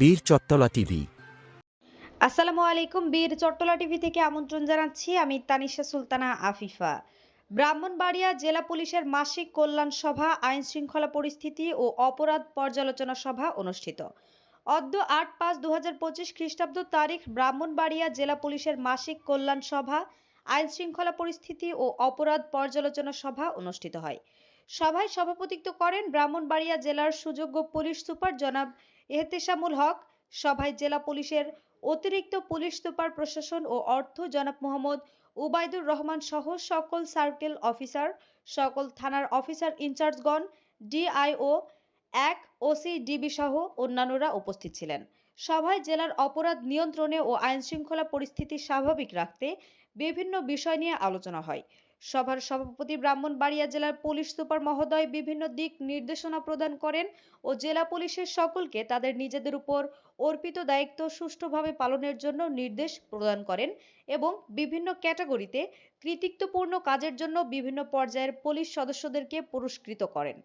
বীর চত্তলা টিভি। আসসালামু আলাইকুম, বীর চট্টলা টিভি থেকে আমন্ত্রণ জানাচ্ছি আমি তানিশা সুলতানা আফিফা। ব্রাহ্মণবাড়িয়া জেলা পুলিশের মাসিক কল্যাণ সভা আইন শৃঙ্খলা পরিস্থিতি ও অপরাধ পর্যালোচনা সভা অনুষ্ঠিত। অদ্য আট পাঁচ দু হাজার পঁচিশ খ্রিস্টাব্দ তারিখ ব্রাহ্মণবাড়িয়া জেলা পুলিশের মাসিক কল্যাণ সভা আইন শৃঙ্খলা পরিস্থিতি ও অপরাধ পর্যালোচনা সভা অনুষ্ঠিত হয়। সভায় সভাপতিত্ব করেন ব্রাহ্মণবাড়িয়া জেলার সুযোগ্য পুলিশ সুপার জনাব এহতেশামুল হক, সভায় জেলা পুলিশের অতিরিক্ত পুলিশ সুপার প্রশাসন ও অর্থ জনাব মোহাম্মদ উবাইদুর রহমান সহ সকল সার্কেল অফিসার, সকল থানার অফিসার ইনচার্জগণ, ডিআইও এক ওসি ডিবি সহ অন্যান্যরা উপস্থিত ছিলেন। সভায় জেলার অপরাধ নিয়ন্ত্রণে ও আইন শৃঙ্খলা পরিস্থিতি স্বাভাবিক রাখতে বিভিন্ন বিষয় নিয়ে আলোচনা হয়। সভার সভাপতি ব্রাহ্মণবাড়িয়া জেলার পুলিশ সুপার মহোদয় বিভিন্ন দিক নির্দেশনা প্রদান করেন ও জেলা পুলিশের সকলকে তাদের নিজেদের উপর অর্পিত দায়িত্ব সুষ্ঠুভাবে পালনের জন্য নির্দেশ প্রদান করেন এবং বিভিন্ন ক্যাটাগরিতে কৃতিত্বপূর্ণ কাজের জন্য বিভিন্ন পর্যায়ের পুলিশ সদস্যদেরকে পুরস্কৃত করেন।